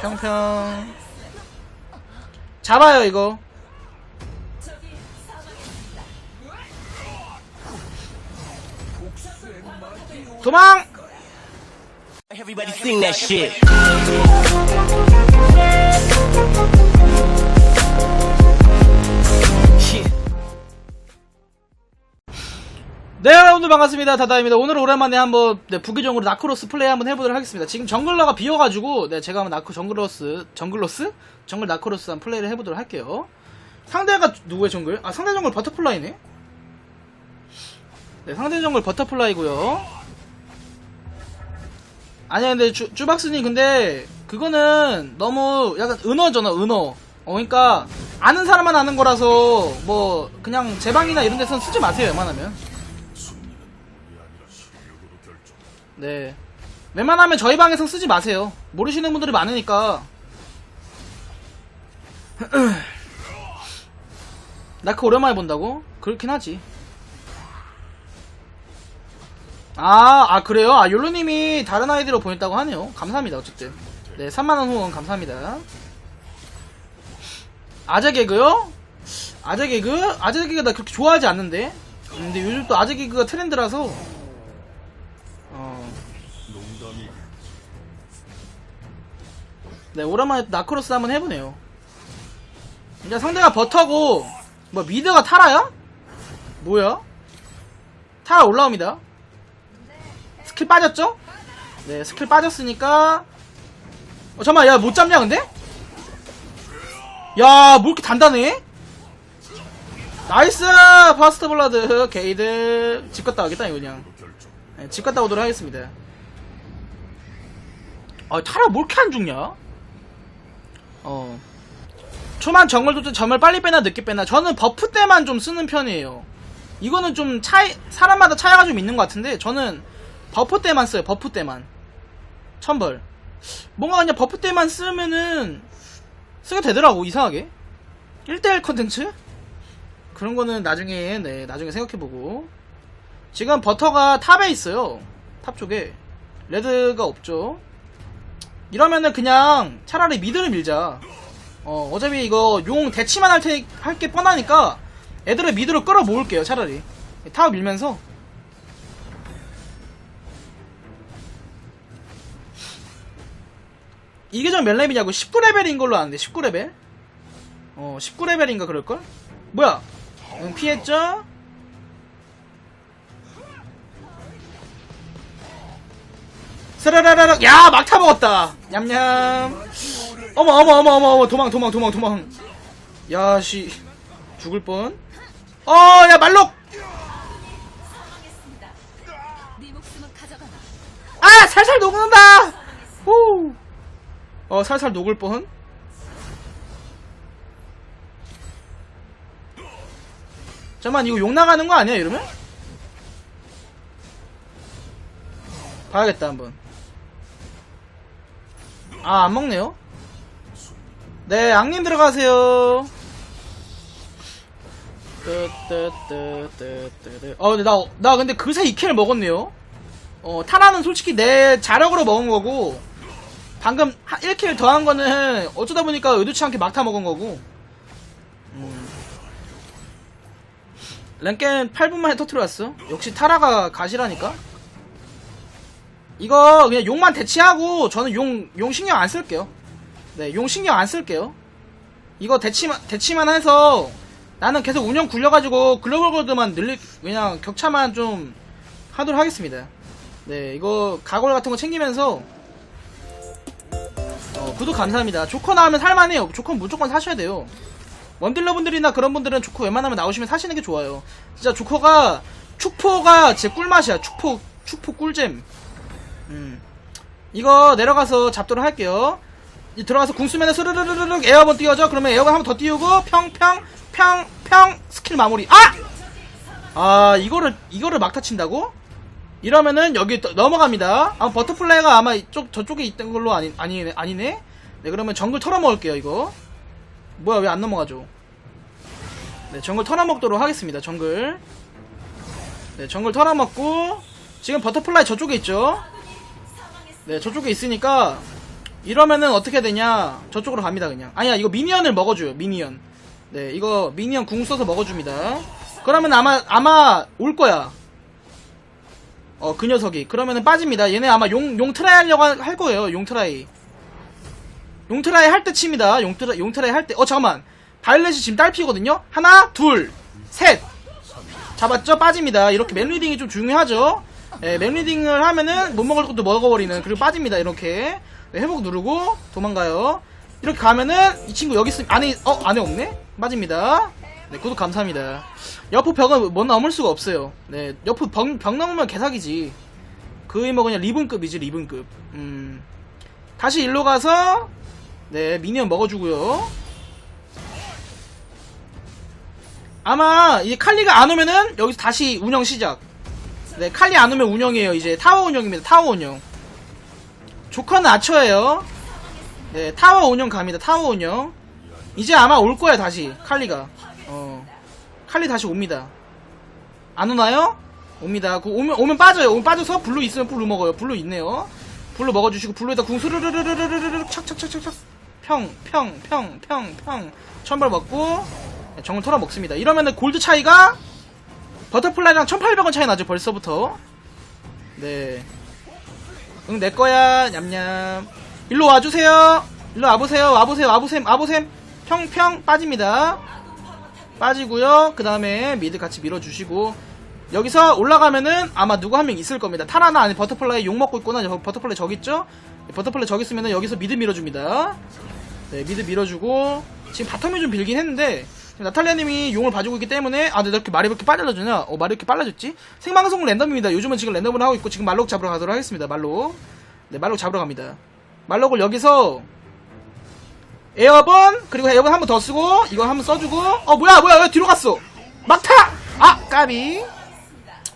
평평 잡아요 이거 도망 Everybody sing that shit. 네 여러분들 반갑습니다. 다다입니다. 오늘 오랜만에 한번 네, 부기적으로 나크로스 플레이 한번 해보도록 하겠습니다. 지금 정글러가 비어가지고 네 제가 한번 나크 정글로스 정글로스? 정글 나크로스 한번 플레이를 해보도록 할게요. 상대가 누구의 정글? 아 상대 정글 버터플라이네? 네 상대 정글 버터플라이고요. 아니야 근데 주, 주박스님 근데 그거는 너무 약간 은어잖아 은어. 어 그러니까 아는 사람만 아는 거라서 뭐 그냥 제 방이나 이런 데선 쓰지 마세요 웬만하면 네. 웬만하면 저희 방에선 쓰지 마세요. 모르시는 분들이 많으니까. 나그 오랜만에 본다고? 그렇긴 하지. 아, 아, 그래요? 아, 욜로님이 다른 아이디로 보냈다고 하네요. 감사합니다, 어쨌든. 네, 3만원 후원 감사합니다. 아재 개그요? 아재 개그? 아재 개그 나 그렇게 좋아하지 않는데? 근데 요즘 또 아재 개그가 트렌드라서, 네, 오랜만에 나크로스 한번 해보네요. 이제 상대가 버터고, 뭐, 미드가 타라야? 뭐야? 타라 올라옵니다. 스킬 빠졌죠? 네, 스킬 빠졌으니까. 어, 잠깐만, 야, 못 잡냐, 근데? 야, 뭐 이렇게 단단해? 나이스! 파스트 블라드, 게이드. 집 갔다 오겠다, 이거 그냥. 네, 집 갔다 오도록 하겠습니다. 아, 타라 뭐 이렇게 안 죽냐? 어. 초반 정글 도전 점을 빨리 빼나 늦게 빼나 저는 버프 때만 좀 쓰는 편이에요. 이거는 좀 차이 사람마다 차이가 좀 있는 것 같은데 저는 버프 때만 써요. 버프 때만. 천벌. 뭔가 그냥 버프 때만 쓰면은 쓰게 되더라고 이상하게. 1대1 컨텐츠? 그런 거는 나중에 네 나중에 생각해보고 지금 버터가 탑에 있어요. 탑 쪽에 레드가 없죠. 이러면은 그냥 차라리 미드를 밀자. 어, 어차피 이거 용 대치만 할 테, 할게 뻔하니까 애들을 미드로 끌어 모을게요, 차라리. 타워 밀면서. 이게 좀몇 레벨이냐고 19레벨인 걸로 아는데 19레벨? 어 19레벨인가 그럴걸? 뭐야 응, 피했죠? 스라라라락 야 막타 먹었다. 냠냠. 어머 어머 어머 어머 어머 도망 도망 도망 도망. 야씨. 죽을 뻔. 어야 말록. 아 살살 녹는다! 후어 살살 녹을 뻔. 잠깐만 이거 욕 나가는 거 아니야 이러면? 봐야겠다 한번 아 안 먹네요? 네 악님 들어가세요. 어 나, 나 근데 그새 2킬 먹었네요. 어 타라는 솔직히 내 자력으로 먹은 거고 방금 1킬 더한 거는 어쩌다 보니까 의도치 않게 막타 먹은 거고. 음. 랭겜 8분 만에 터트려왔어? 역시 타라가 가시라니까 이거 그냥 용만 대치하고 저는 용, 용 신경 안 쓸게요 네, 용 신경 안 쓸게요 이거 대치만, 대치만 해서 나는 계속 운영 굴려가지고 글로벌 골드만 늘리, 그냥 격차만 좀 하도록 하겠습니다 네, 이거 가골 같은 거 챙기면서 어, 구독 감사합니다. 조커 나오면 살만해요. 조커 무조건 사셔야 돼요. 원딜러 분들이나 그런 분들은 조커 웬만하면 나오시면 사시는 게 좋아요. 진짜 조커가 축포가 제 꿀맛이야. 축포 축포 꿀잼. 음. 이거 내려가서 잡도록 할게요. 이 들어가서 궁 쓰면 스르르르르 에어번 띄워져. 그러면 에어건 한번 더 띄우고 평평 평 평 스킬 마무리. 아! 아 이거를 이거를 막타 친다고? 이러면은 여기 또 넘어갑니다. 아 버터플라이가 아마 이쪽 저쪽에 있던 걸로 아니 아니네 아니네. 네 그러면 정글 털어먹을게요 이거. 뭐야 왜 안 넘어가죠? 네 정글 털어먹도록 하겠습니다 정글. 네 정글 털어먹고 지금 버터플라이 저쪽에 있죠. 네 저쪽에 있으니까 이러면은 어떻게 되냐? 저쪽으로 갑니다 그냥. 아니야 이거 미니언을 먹어줘요 미니언. 네 이거 미니언 궁 써서 먹어줍니다. 그러면 아마 아마 올 거야. 어 그 녀석이. 그러면은 빠집니다. 얘네 아마 용, 용 트라이 하려고 할- 할 거예요 용 트라이. 용 트라이 할 때 칩니다. 용 트라이 용 트라이 할 때. 어 잠깐만. 바이올렛이 지금 딸피거든요? 하나 둘 셋. 잡았죠? 빠집니다. 이렇게 맨리딩이 좀 중요하죠 예, 맨리딩을 하면은 못 먹을 것도 먹어버리는 그리고 빠집니다 이렇게. 네, 회복 누르고 도망가요. 이렇게 가면은 이 친구 여기 있으면 안에 어 안에 없네? 빠집니다. 네 구독 감사합니다. 여포 벽은 못 넘을 수가 없어요. 네 여포 벽, 벽 넘으면 개사기지. 그의 뭐 그냥 리븐급이지 리븐급. 음. 다시 일로 가서 네 미니언 먹어주고요. 아마 이 칼리가 안 오면은 여기서 다시 운영 시작 네 칼리 안 오면 운영이에요. 이제 타워 운영입니다. 타워 운영. 조커는 아처예요. 네 타워 운영 갑니다. 타워 운영. 이제 아마 올 거야 다시. 칼리가. 어. 칼리 다시 옵니다. 안 오나요? 옵니다. 그 오면 오면 빠져요. 오면 빠져서 블루 있으면 블루 먹어요. 블루 있네요. 블루 먹어주시고 블루에다 궁 스르르르르르르르 착착착착착. 평 평 평 평 평. 천벌 먹고 네, 정글 털어 먹습니다. 이러면은 골드 차이가 버터플라이랑 1800원 차이 나죠 벌써부터 네 응, 내 거야, 냠냠. 일로 와주세요. 일로 와보세요, 와보세요, 와보셈, 와보셈. 평평 빠집니다. 빠지고요. 그 다음에 미드 같이 밀어주시고. 여기서 올라가면은 아마 누구 한 명 있을 겁니다. 타라나 아니 버터플라이 욕 먹고 있구나. 저 버터플라이 저기 있죠? 버터플라이 저기 있으면은 여기서 미드 밀어줍니다. 네, 미드 밀어주고. 지금 바텀이 좀 빌긴 했는데. 나탈리아님이 용을 봐주고 있기 때문에 아, 근데 나 이렇게 말이 왜 이렇게 빨라졌냐? 어, 말이 이렇게 빨라졌지? 생방송 랜덤입니다. 요즘은 지금 랜덤으로 하고 있고 지금 말록 잡으러 가도록 하겠습니다. 말록. 네, 말록 잡으러 갑니다. 말록을 여기서 에어번 그리고 에어번 한 번 더 쓰고 이거 한 번 써주고 어 뭐야 뭐야 왜 뒤로 갔어 막타 아 까비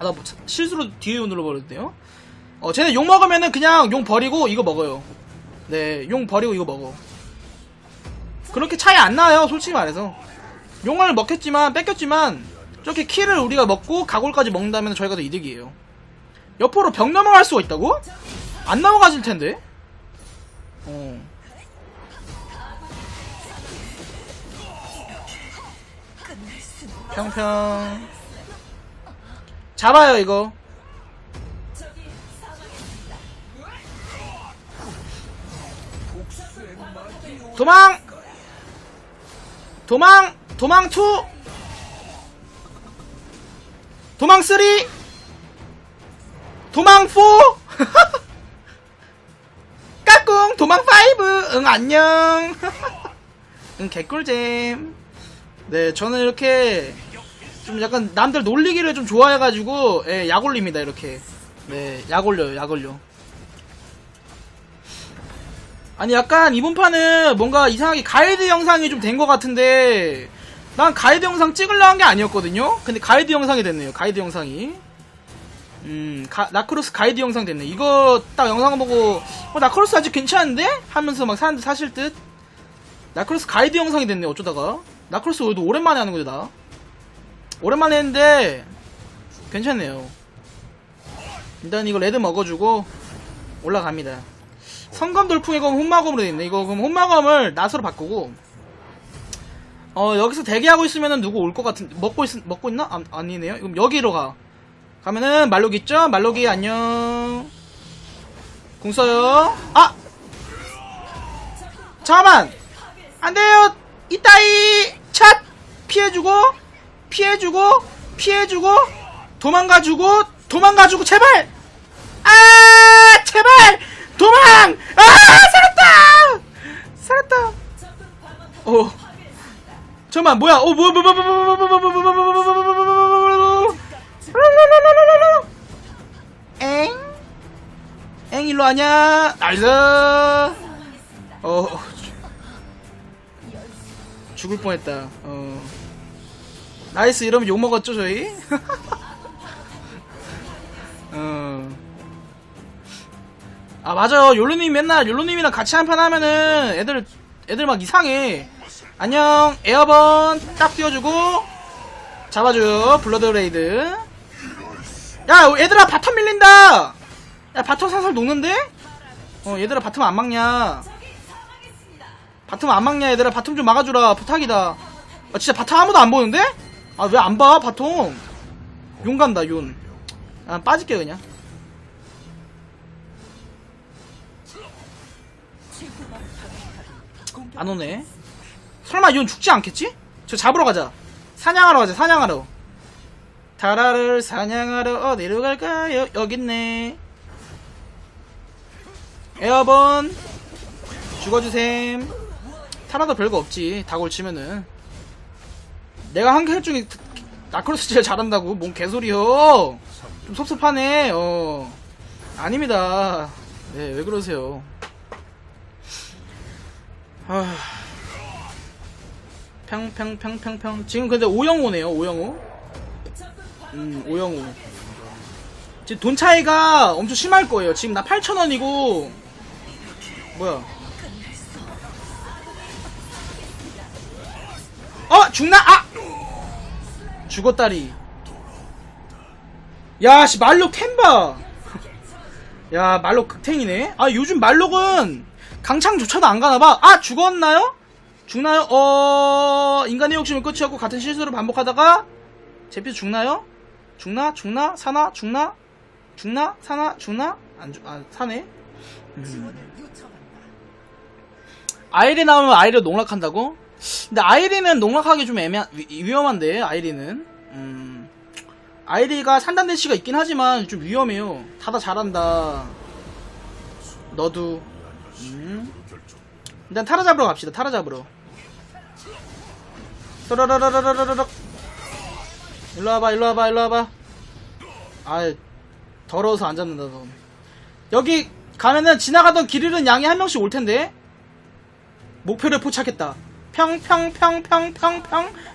아나 뭐, 실수로 뒤에 눌러버렸네요 어 쟤네 용 먹으면은 그냥 용 버리고 이거 먹어요 네용 버리고 이거 먹어 그렇게 차이 안 나요 솔직히 말해서 용을 먹혔지만 뺏겼지만 저렇게 키를 우리가 먹고 가골까지 먹는다면 저희가 더 이득이에요. 옆으로 벽 넘어갈 수가 있다고? 안 넘어가질 텐데. 어. 평평. 잡아요 이거. 도망! 도망 도망 투! 도망 쓰리! 도망 포 까꿍! 도망 파이브! 응 안녕! 응 개꿀잼. 네 저는 이렇게 좀 약간 남들 놀리기를 좀 좋아해가지고 예, 약 올립니다 이렇게. 네 약 올려요 약 올려. 아니 약간 이번 판은 뭔가 이상하게 가이드 영상이 좀 된 것 같은데 난 가이드 영상 찍으려 한 게 아니었거든요. 근데 가이드 영상이 됐네요. 가이드 영상이. 음 가- 나크로스 가이드 영상 됐네. 이거 딱 영상 보고 어 나크로스 아직 괜찮은데? 하면서 막 사람들 사실 듯. 나크로스 가이드 영상이 됐네 어쩌다가. 나크로스 오늘도 오랜만에 하는 거죠 나 오랜만에 했는데 괜찮네요. 일단 이거 레드 먹어주고 올라갑니다. 성검 돌풍이 그럼 혼마검으로 돼있네. 이거 그럼 혼마검을 낫으로 바꾸고 어 여기서 대기하고 있으면은 누구 올 것 같은 먹고 있 먹고 있나? 아, 아니네요. 그럼 여기로 가. 가면은 말로기 있죠? 말로기 안녕. 궁 써요. 아! 잠깐만! 안 돼요! 이따이 찻 피해주고 피해주고 피해주고 도망가주고 도망가주고 제발! 아! 제발! 도망! 아! 살았다! 살았다! 어 잠깐만 뭐야 어 뭐야 뭐야 뭐야 뭐야 뭐야 뭐야 뭐야 뭐야. 엥? 엥 일로 와냐? 나이스. 어 죽을 뻔했다. 어 나이스 이러면 욕 먹었죠 저희? 어. 아 맞아요 욜로님 맨날 욜로님이랑 같이 한판 하면은 애들 애들 막 이상해 안녕. 에어번 딱 띄워주고 잡아줘요. 블러드 레이드. 야 얘들아 바텀 밀린다! 야 바텀 살살 녹는데? 어 얘들아 바텀 안 막냐? 바텀 안 막냐 얘들아? 바텀 좀 막아주라. 부탁이다. 아 진짜 바텀 아무도 안 보는데? 아 왜 안 봐 바텀? 윤 간다 윤아 빠질게 그냥. 안 오네 설마 윤 죽지 않겠지? 저 잡으러 가자. 사냥하러 가자 사냥하러. 다라를 사냥하러 어디로 갈까요? 여기 있네. 에어본 죽어주셈. 타라도 별거 없지 다골 치면은. 내가 한개 중에 나크로스 제일 잘한다고? 뭔 개소리요? 좀 섭섭하네 어. 아닙니다. 네 왜 그러세요? 아 평평평평평 지금 근데 오영호네요 오영호 음 오영호 지금 돈 차이가 엄청 심할 거예요. 지금 나 8천원이고. 뭐야? 어 죽나? 아! 죽었다리. 야씨 말록 템바. 야 말록 극탱이네. 아 요즘 말록은 강창조차도 안 가나봐. 아 죽었나요 죽나요? 어 인간의 욕심은 끝이었고 같은 실수를 반복하다가 제피 죽나요? 죽나? 죽나? 사나? 죽나? 죽나? 사나? 죽나? 안 죽 아 사네. 아이리 나오면 아이리 농락한다고? 근데 아이리는 농락하기 좀 애매한 위, 위험한데 아이리는. 음. 아이리가 산단 대시가 있긴 하지만 좀 위험해요. 다다 잘한다. 너도. 음. 일단 타라 잡으러 갑시다 타라 잡으러 또라라라라라라락 일로 와봐 일로 와봐 일로 와봐 아 더러워서 안 잡는다 너 여기 가면은 지나가던 길 잃은 양이 한 명씩 올 텐데 목표를 포착했다. 평평평평평평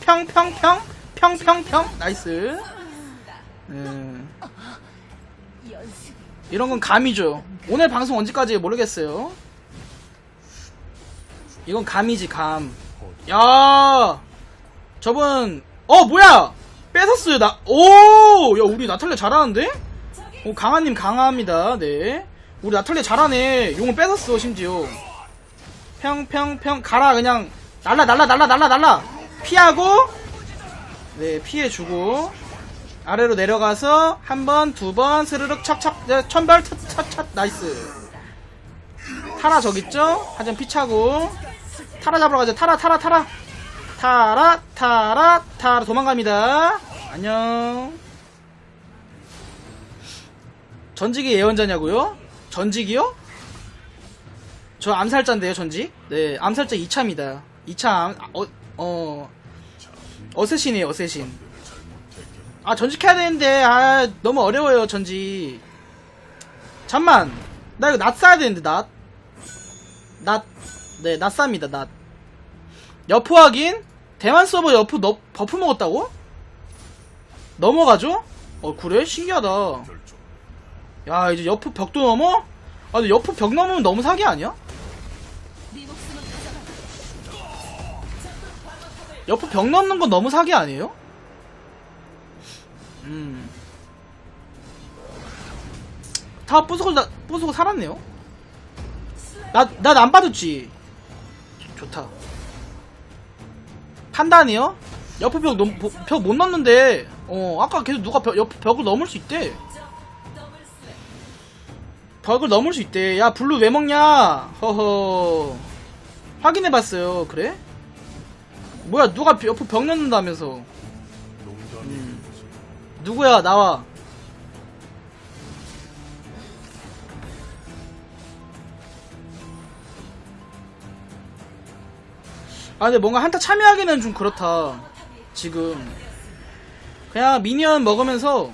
평평평 평평평 나이스. 음. 이런 건 감이죠. 오늘 방송 언제까지 모르겠어요. 이건 감이지 감. 야, 저분 어 뭐야? 뺏었어요 나. 오, 야 우리 나탈레 잘하는데? 오 강아님 강합니다. 네. 우리 나탈레 잘하네. 용을 뺏었어 심지어. 평평평 가라 그냥 날라 날라 날라 날라 날라 피하고 네 피해주고 아래로 내려가서 한 번 두 번 스르륵 척척 네, 천발 척척 나이스 타라 저기 있죠 한점 피차고 타라 잡으러 가자 타라 타라 타라 타라 타라 타라 도망갑니다 안녕 전직이 예언자냐고요? 전직이요? 저 암살자인데요, 전직? 네, 암살자 2차입니다. 2차, 암, 아, 어, 어, 어쌔신이에요, 어쌔신. 아, 전직 해야 되는데, 아, 너무 어려워요, 전직. 잠만, 나 이거 낫 써야 되는데, 낫. 낫, 네, 낫 쌉니다, 낫. 여포 확인? 대만 서버 여포 너, 버프 먹었다고? 넘어가죠? 어, 그래? 신기하다. 야, 이제 여포 벽도 넘어? 아, 근데 여포 벽 넘으면 너무 사기 아니야? 옆에 벽 넘는 건 너무 사기 아니에요? 음. 다 부수고, 나, 부수고 살았네요? 나, 난안 받았지. 좋다. 판단이요? 옆에 벽, 넘, 벽 못 넘는데, 어, 아까 계속 누가 벽, 옆에 벽을 넘을 수 있대. 벽을 넘을 수 있대. 야, 블루 왜 먹냐? 허허. 확인해봤어요. 그래? 뭐야 누가 옆에 벽 넣는다면서 음. 누구야 나와 아 근데 뭔가 한타 참여하기는 좀 그렇다. 지금. 그냥 미니언 먹으면서.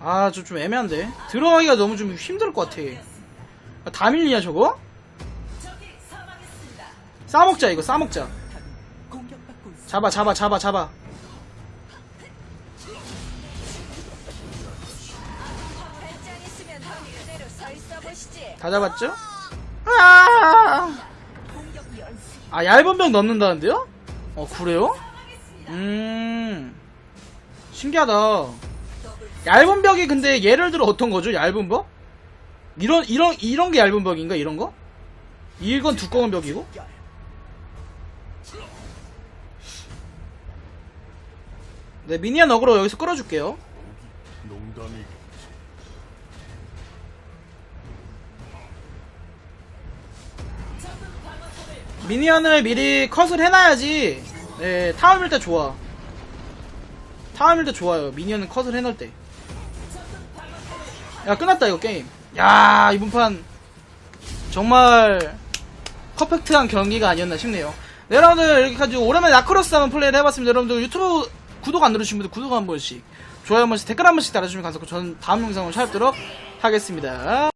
아좀좀 애매한데. 들어가기가 너무 좀 힘들 것 같아. 아, 다 밀리냐 저거? 싸먹자 이거. 싸먹자. 잡아 잡아 잡아 잡아. 다 잡았죠? 아. 아 얇은 벽 넣는다는데요? 어 그래요? 음 신기하다 얇은 벽이 근데 예를 들어 어떤 거죠 얇은 벽? 이런 이런 이런 게 얇은 벽인가 이런 거? 이건 두꺼운 벽이고? 네 미니언 어그로 여기서 끌어줄게요. 미니언을 미리 컷을 해놔야지. 네 타워 밀때 좋아. 타워 밀때 좋아요. 미니언은 컷을 해놓을 때야 끝났다 이거 게임. 야 이번 판 정말 퍼펙트한 경기가 아니었나 싶네요. 네, 여러분들 이렇게 가지고 오랜만에 나크로스 한번 플레이를 해봤습니다. 여러분들 유튜브 구독 안 누르신 분들 구독 한 번씩 좋아요 한 번씩 댓글 한 번씩 달아주시면 감사하고 저는 다음 영상으로 찾아뵙도록 하겠습니다